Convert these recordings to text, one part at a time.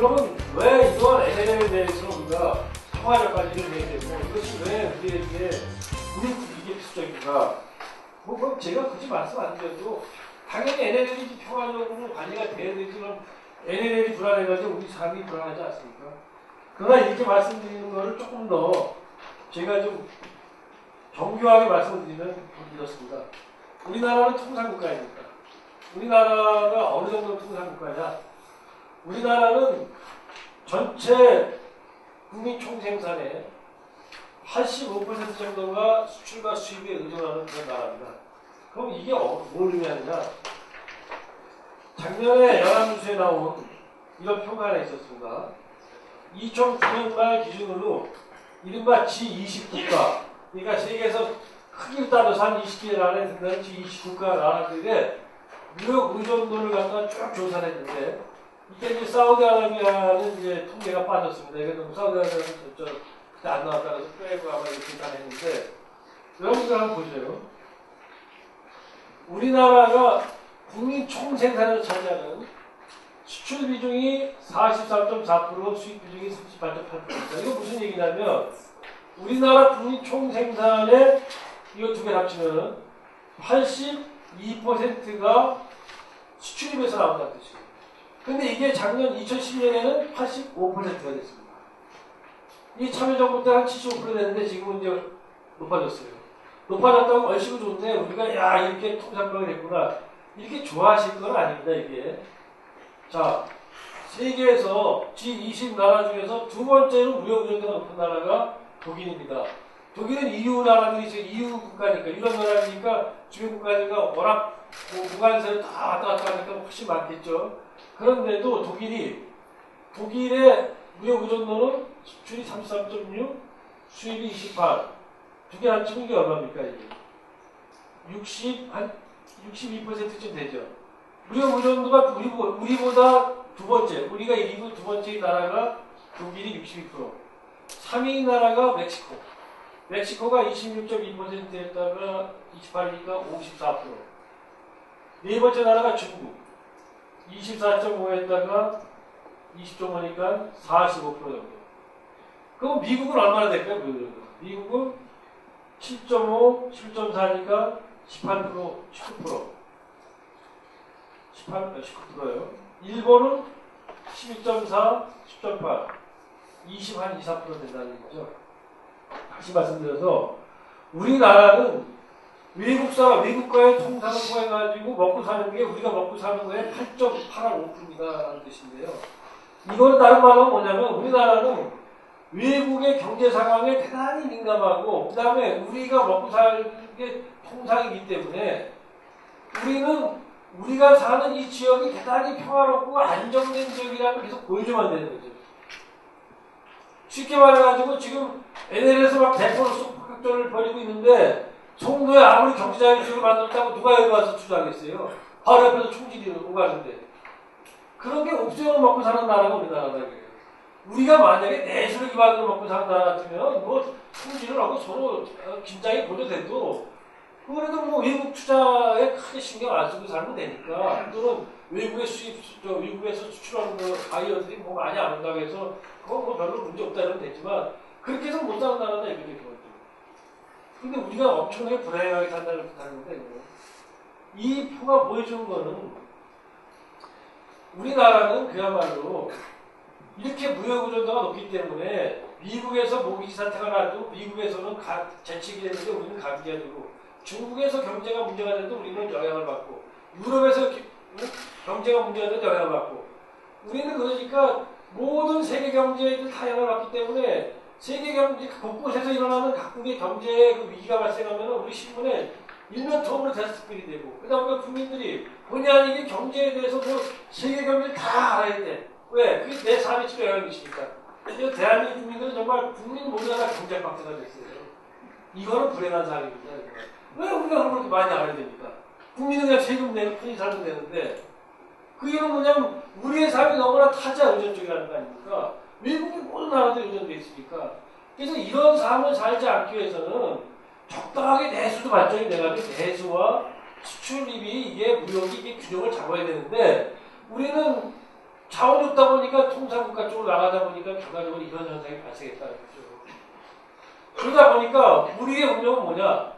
그러면 왜 이러한 NLL에 대해서 우리가 평화적까지를 해야 되고 이것이 왜 우리에게 우리 이게 필수적인가? 뭐, 뭐 제가 굳이 말씀 안 드려도 당연히 NLL이 평화적으로 관리가 돼야 되지만 NLL이 불안해가지고 우리 삶이 불안하지 않습니까? 그러나 이렇게 말씀드리는 거를 조금 더 제가 좀 정교하게 말씀드리면 이렇습니다. 우리나라는 통상국가입니다. 우리나라가 어느 정도 통상국가냐? 우리나라는 전체 국민 총생산의 85% 정도가 수출과 수입에 의존하는 그런 나라입니다. 그럼 이게 어- 뭘 의미하느냐? 작년에 연합뉴스에 나온 이런 표가 하나 있었습니다. 2009년 말 기준으로 이른바 G20 국가, 그러니까 세계에서 크기를 따져서 한 20개 나라에 든다는 G20 국가 나라들의 무역 의존도를 갖다가 쭉 조사를 했는데 이게 이제 사우디아라비아는 이제 통계가 빠졌습니다. 이게 사우디아라비아는 저, 저 그때 안 나왔다 그래서 빼고 아마 이렇게 다 했는데 여러분들 한번 보세요. 우리나라가 국민 총 생산을 차지하는 수출 비중이 43.4%, 수입 비중이 38.8%입니다. 이거 무슨 얘기냐면 우리나라 국민 총 생산의 이거 두 개 합치면 82%가 수출입에서 나온다는 뜻이에요. 근데 이게 작년 2010년에는 85%가 됐습니다. 이 참여정부 때 한 75% 됐는데 지금은 이제 높아졌어요. 높아졌다고 얼씨구 좋은데 우리가 야 이렇게 통상가가 됐구나 이렇게 좋아하실 건 아닙니다 이게. 자 세계에서 G20 나라 중에서 두 번째로 무역 의존도가 높은 나라가 독일입니다. 독일은 EU 나라들이 이제 EU 국가니까 유럽 나라니까 주변 국가들과 워낙 뭐 무관세를 다 왔다 갔다 하니까 훨씬 많겠죠. 그런데도 독일이 독일의 무역 의존도는 수출이 33.6, 수입이 28. 두 개 합치면 이게 얼마입니까 이게? 60, 한 62%쯤 되죠. 무역 의존도가 우리, 우리보다 두 번째, 우리가 1위고 두 번째 나라가 독일이 62%, 3위 나라가 멕시코. 멕시코가 26.2%였다가 28이니까 54%. 네 번째 나라가 중국. 24.5였다가 20.5니까 45% 정도. 그럼 미국은 얼마나 될까요? 미국은 7.5, 7.4니까 18%, 19%. 18, 19%예요. 일본은 12.4, 10.8, 20, 한 2, 4% 된다는 얘기죠. 다시 말씀드려서 우리나라는 외국사, 외국과의 통상을 통해 가지고 먹고 사는 게 우리가 먹고 사는 거에 8.85%입니다 라는 뜻인데요. 이거는 다른 말로 뭐냐면 우리나라는 외국의 경제 상황에 대단히 민감하고 그 다음에 우리가 먹고 사는 게 통상이기 때문에 우리는 우리가 사는 이 지역이 대단히 평화롭고 안정된 지역이라는 걸 계속 보여줘만 되는 거죠. 쉽게 말해가지고 지금 NL에서 막 대포를 쏘고 각전을 벌이고 있는데 송도에 아무리 경제자유지역을 만들었다고 누가 여기 와서 투자하겠어요? 바로 옆에서 총질이 오가는데 그런 게 옵션을 먹고 사는 나라가 우리나라다 그래요. 우리가 만약에 내수를 기반으로 먹고 사는 나라 같으면 뭐 총질을 하고 서로 긴장이 고조돼도 그래도 뭐 외국 투자에 크게 신경 안 쓰고 살면 되니까 또는 외국의 수입, 저 외국에서 수출하는 거 바이어들이 뭐 많이 안 온다고 해서 그건 뭐 별로 문제 없다 이러면 되지만 그렇게 해서 못 사는 이거죠 그것도. 근데 우리가 엄청나게 불행하게 산다는 뜻하는 건데 이거. 이 표가 보여주는 거는 우리나라는 그야말로 이렇게 무역 의존도가 높기 때문에 미국에서 모기 사태가 나도 미국에서는 가, 재치기 되는데 우리는 감기가 되고 중국에서 경제가 문제가 돼도 우리는 영향을 받고 유럽에서 기, 경제가 문제가 돼도 영향을 받고 우리는 그러니까 모든 세계 경제들 다 영향을 받기 때문에 세계 경제 곳곳에서 일어나는 각국의 경제 그 위기가 발생하면 우리 신문에 일면 통으로 대스필이 되고 보니까 국민들이 본의 아니게 경제에 대해서 뭐 세계 경제를 다 알아야 돼. 왜? 그게 내 삶에 치료. 근데 대한민국 국민들은 정말 국민 모두가 다 경제 박태가 됐어요. 이거는 불행한 사람입니다. 왜 우리가 그렇게 많이 알아야 됩니까? 국민은 그냥 세금 내고 편히 살면 되는데 그 이유는 뭐냐면 우리의 삶이 너무나 타자 의존적이라는 거 아닙니까? 외국의 모든 나라도 의존되어 있으니까 그래서 이런 삶을 살지 않기 위해서는 적당하게 내수도 발전이 돼가지고 내수와 수출입이 이게 무역이 이게 균형을 잡아야 되는데 우리는 자원이 없다 보니까 통상국가 쪽으로 나가다 보니까 결과적으로 이런 현상이 발생했다는 거죠. 그러다 보니까 우리의 운명은 뭐냐?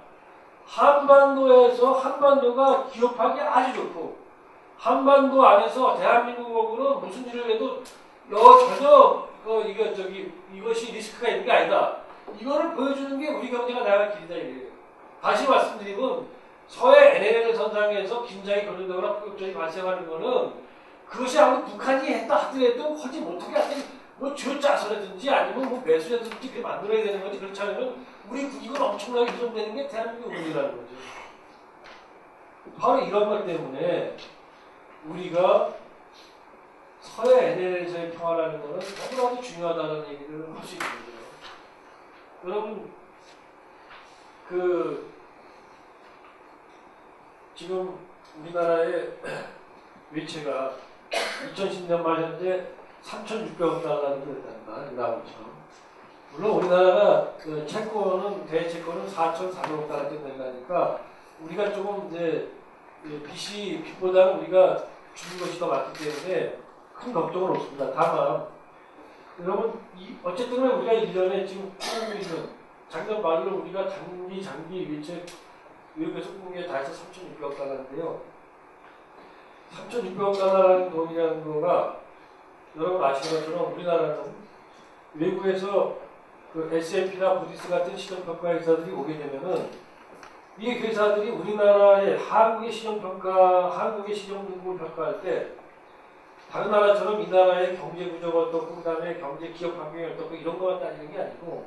한반도에서 한반도가 기업하기 아주 좋고 한반도 안에서 대한민국으로 무슨 일을 해도 여 전혀 그 이거 저기 이것이 리스크가 있는 게 아니다. 이거를 보여주는 게 우리 경제가 나갈 길이다 이래요. 다시 말씀드리면 서해 NLL 선상에서 긴장이 거론되거나 폭격전이 발생하는 거는 그것이 아무리 북한이 했다 하더라도 하지 못하게 하든 뭐 쥐어짜서라든지 아니면 뭐 매수라든지 그렇게 만들어야 되는 거지 그렇지 않으면 우리 국익은 엄청나게 훼손되는 게 대한민국 운이라는 거죠. 바로 이런 것 때문에 우리가 서해 NLL에서의 평화라는 것은 너무나도 중요하다는 얘기를 할 수 있는 거죠. 여러분, 그, 지금 우리나라의 외채가 2010년 말 현재 3,600억 달러 정도 됐단다. 나오죠. 물론 우리나라가 그 채권은 대채권은 4,400억 달러 된다니까 우리가 조금 이제 빚이 빚보다는 우리가 주는 것이 더 많기 때문에 큰 걱정은 없습니다. 다만 여러분 이, 어쨌든 우리가 1년에 지금 있는 작년 말로 우리가 단기 장기 외채 외국에서 공개 다 해서 3,600억 달러인데요. 3,600억 달러라는 돈이라는 거가 여러분 아시는 것처럼 우리나라는 외국에서 그 S&P나 부디스 같은 시정평가 회사들이 오게 되면은 이 회사들이 우리나라의 한국의 시정평가, 한국의 시정등급을 평가할 때 다른 나라처럼 이 나라의 경제 구조가 어떻고 그다음에 경제 기업 환경이 어떻고 이런 것만 따지는 게 아니고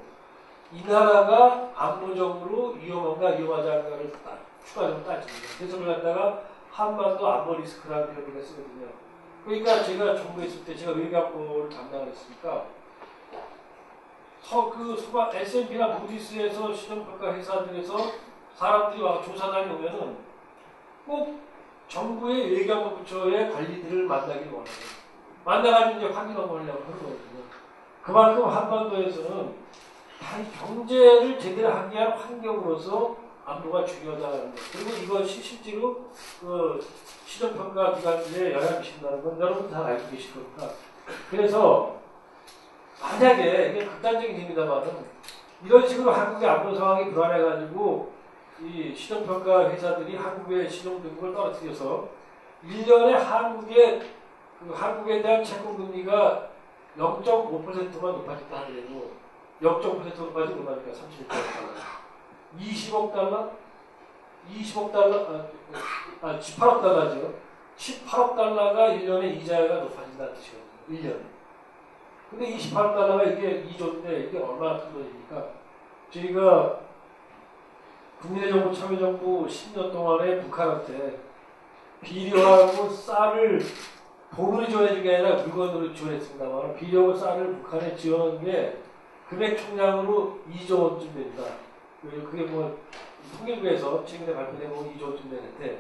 이 나라가 안보적으로 위험한가 위험하지 않은가를 추가적으로 따집니다. 그래서 그걸 갖다가 한반도 안보 리스크라는 표현을 쓰거든요. 그러니까 제가 정부에 있을 때 제가 외교안보를 담당을 했으니까 서, 그 소가 S&P나 무디스에서 시정평가 회사들에서 사람들이 와 조사단이 오면은 꼭 정부의 외교안보 부처의 관리들을 만나길 원해요. 만나가지고 이제 확인하고 하려고 하는 거거든요. 그만큼 한반도에서는 경제를 제대로 하기 위한 환경으로서 안보가 중요하다는 거. 그리고 이것이 실제로 그 시정평가 기관들에 영향을 미친다는 건 여러분 다 알고 계실 겁니다. 그래서 만약에 이게 극단적인 얘기입니다만은 이런 식으로 한국의 안보 상황이 불안해가지고 이 시정평가 회사들이 한국의 시정 등급을 떨어뜨려서 1년에 한국의 그 한국에 대한 채권 금리가 0.5%만 높아졌다 하더라도 0.5%로 빠지고 나니까 36억 달러. 20억 달러? 20억 달러? 아, 아 18억 달러죠. 18억 달러가 1년에 이자가 높아진다는 뜻이거든요. 1년에. 근데 28억 달러가 이게 2조인데 이게 얼마나 큰 돈입니까? 저희가 국민의 정부, 참여 정부 10년 동안에 북한한테 비료하고 쌀을 돈으로 지원해준 게 아니라 물건으로 지원했습니다만 비료하고 쌀을 북한에 지원한 게 금액 총량으로 2조 원쯤 됩니다. 그게 뭐 통일부에서 최근에 발표된 건 2조 원쯤 되는데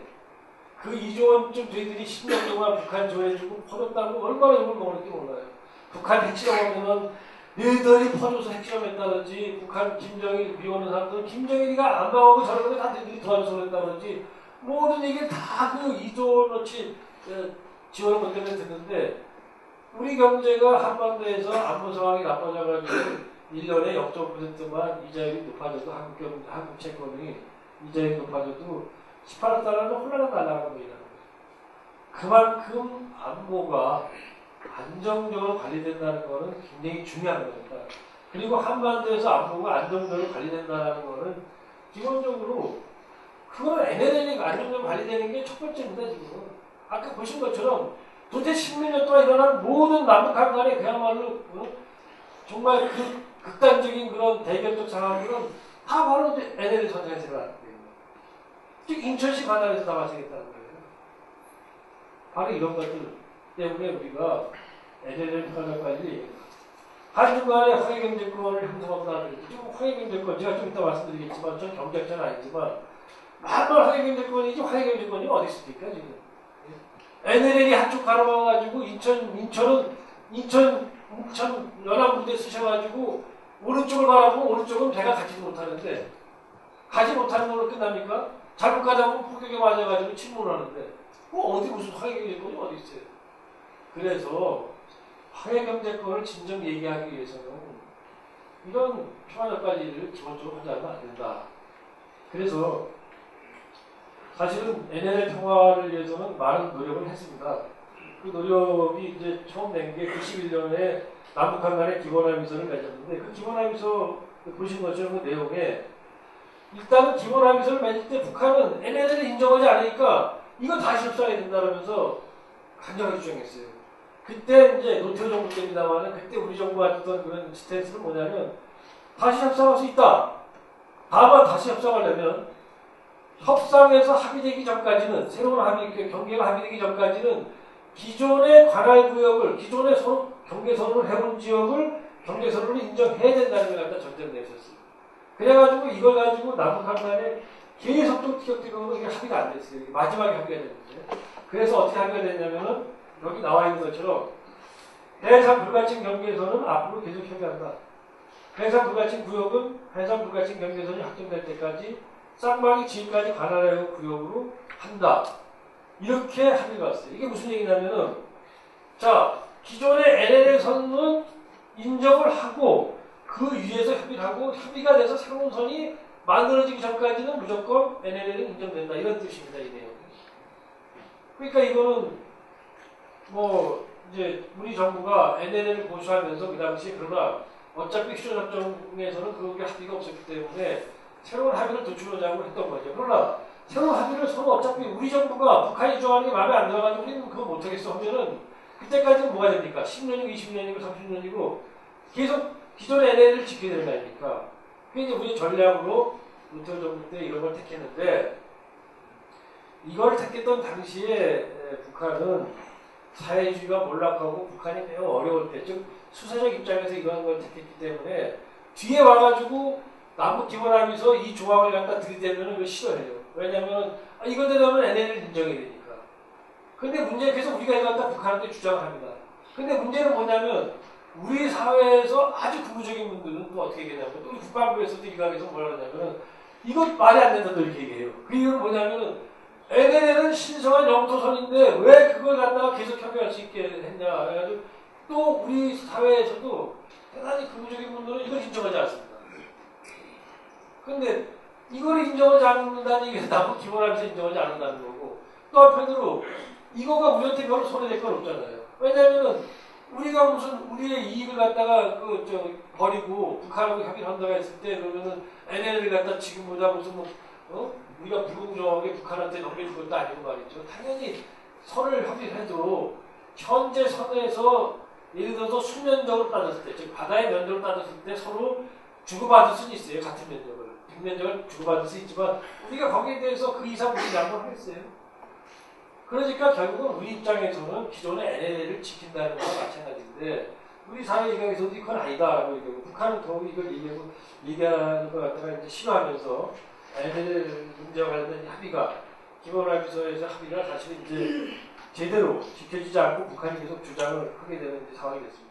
그 2조 원쯤 저희들이 10년 동안 북한 지원해주고 퍼줬다는 건 얼마나 욕을 먹을지 몰라요. 북한 핵실험 하면은 너희들이 퍼줘서 핵실험했다든지 북한 김정일 비오는 사람들은 김정일이가 안 나오고 저런 거다 너희들이 도와줘서 그랬다든지 모든 얘기 다그 2조 원어치 지원을 못 때문에 듣는데 우리 경제가 한반도에서 안보 상황이 나빠져가지고 1년에 0.5%만 이자율이 높아져도 한국 경 한국 채권이 이자율이 높아져도 18억 달러는 홀라당 날아가는 거라는. 그만큼 안보가 안정적으로 관리된다는 것은 굉장히 중요한 겁니다. 그리고 한반도에서 안보가 안정적으로 관리된다는 것은 기본적으로 그거는 NLL이 안정적으로 관리되는 게 첫 번째입니다, 지금. 아까 보신 것처럼 도대체 10년 동안 일어난 모든 남북한 간에 그야말로 어? 정말 그 극단적인 그런 대결적 상황들은 다 바로 NLL 선상에서 일어났는 거예요. 즉 인천시 관할에서 나와주겠다는 거예요. 바로 이런 것들 때문에 우리가 NLL 관할까지 한중간에 화해경제권을 형성한다는 지금 화해경제권 제가 좀 이따 말씀드리겠지만 전 경제학자는 아니지만 만만 화해경제권이지 화해경제권이 어디 있습니까 지금 NLL이 한쪽 가로막아가지고 인천 인천은 인천 인천 연합부대 쓰셔가지고 오른쪽을 바라보면 오른쪽은 배가 가지 못하는데 가지 못하는 걸로 끝납니까? 잘못 가다 보면 폭격에 맞아가지고 침몰하는데 뭐 어디 무슨 화해경제권이 어디 있어요? 그래서 황해 경제권을 진정 얘기하기 위해서는 이런 평화적까지를 기본적으로 하지 않으면 안 된다. 그래서 사실은 NLL 평화를 위해서는 많은 노력을 했습니다. 그 노력이 이제 처음 낸 게 91년에 남북한 간의 기본합의서를 맺었는데 그 기본합의서 보신 것처럼 그 내용에 일단은 기본합의서를 맺을 때 북한은 NLL을 인정하지 않으니까 이거 다시 협상해야 된다면서 강력하게 주장했어요. 그때 이제 노태우 정부 때입니다만은 그때 우리 정부가 했던 그런 스탠스는 뭐냐면 다시 협상할 수 있다. 다만 다시 협상하려면 협상에서 합의되기 전까지는 새로운 합의 경계가 합의되기 전까지는 기존의 관할 구역을 기존의 서로 경계 선언을 해본 지역을 경계 선언을 인정해야 된다는 걸 갖다 전제를 내셨어요. 그래가지고 이걸 가지고 남북한 간에 계속 또 티격태격으로 이게 합의가 안 됐어요. 마지막에 합의가 됐는데 그래서 어떻게 합의가 됐냐면은 여기 나와 있는 것처럼 해상 불가침 경계선은 앞으로 계속 협의한다. 해상 불가침 구역은 해상 불가침 경계선이 확정될 때까지 쌍방이 지금까지 관할해 구역으로 한다. 이렇게 합의가 왔어요. 이게 무슨 얘기냐면은 자 기존의 LL의 선은 인정을 하고 그 위에서 협의를 하고 협의가 돼서 새로운 선이 만들어지기 전까지는 무조건 NLL은 인정된다 이런 뜻입니다 이 내용. 그러니까 이거는 뭐 이제 우리 정부가 NLL을 고수하면서 그 당시에 그러나 어차피 휴전협정에서는 그게 합의가 없었기 때문에 새로운 합의를 도출하자고 했던 거죠. 그러나 새로운 합의를 서로 어차피 우리 정부가 북한이 좋아하는 게 마음에 안 들어가지고 우리는 그거 못하겠어 하면은 그때까지는 뭐가 됩니까? 10년이고 20년이고 30년이고 계속 기존의 NLL을 지켜야 되는 거 아닙니까? 그게 우리 전략으로 노태우 정부 때 이런 걸 택했는데 이걸 택했던 당시에 북한은 사회주의가 몰락하고 북한이 매우 어려울 때, 즉 수세적 입장에서 이런 걸 택했기 때문에 뒤에 와가지고 남북 기본합의서 이 조항을 갖다 들이대면 은 싫어해요. 왜냐하면 아, 이걸 대면 NL을 인정해야 되니까. 근데 문제 계속 우리가 이거 갖다 북한한테 주장을 합니다. 근데 문제는 뭐냐면 우리 사회에서 아주 근무적인 분들은 또 어떻게 얘기하냐면 또 우리 국방부에서도 일각에서 뭐라 그러냐면은 이거 말이 안 된다 또 이렇게 얘기해요. 그 이유는 뭐냐면은 NLL은 신성한 영토선인데 왜 그걸 갖다가 계속 협의할 수 있게 했냐. 그래가지고 또 우리 사회에서도 대단히 근무적인 분들은 이걸 인정하지 않습니다. 근데 이걸 인정하지 않는다는 게 남북 기본합의서 인정하지 않는다는 거고 또 한편으로 이거가 우리한테 별로 손해될 건 없잖아요. 왜냐면은 우리가 무슨 우리의 이익을 갖다가 그 저 버리고 북한하고 협의를 한다고 했을 때 그러면은 NL을 갖다 지금보다 무슨 뭐 어? 우리가 불공정하게 북한한테 넘겨줄 것도 아니고 말이죠. 당연히 선을 합의해도 현재 선에서 예를 들어서 수면적으로 따졌을 때, 즉 바다의 면적을 따졌을 때 서로 주고받을 수는 있어요. 같은 면적을. 빅면적을 주고받을 수 있지만 우리가 거기에 대해서 그 이상 무슨 양보를 하겠어요. 그러니까 결국은 우리 입장에서는 기존의 NLL을 지킨다는 거와 마찬가지인데 우리 사회 입장에서도 이건 아니다라고 얘기하고 북한은 더욱 이걸 얘기하고 얘기하는 것 같다가 이제 싫어하면서 NLL 문제와 관련된 합의가 기본합의서에서 합의가 사실은 이제 제대로 지켜지지 않고 북한이 계속 주장을 하게 되는 상황이 됐습니다.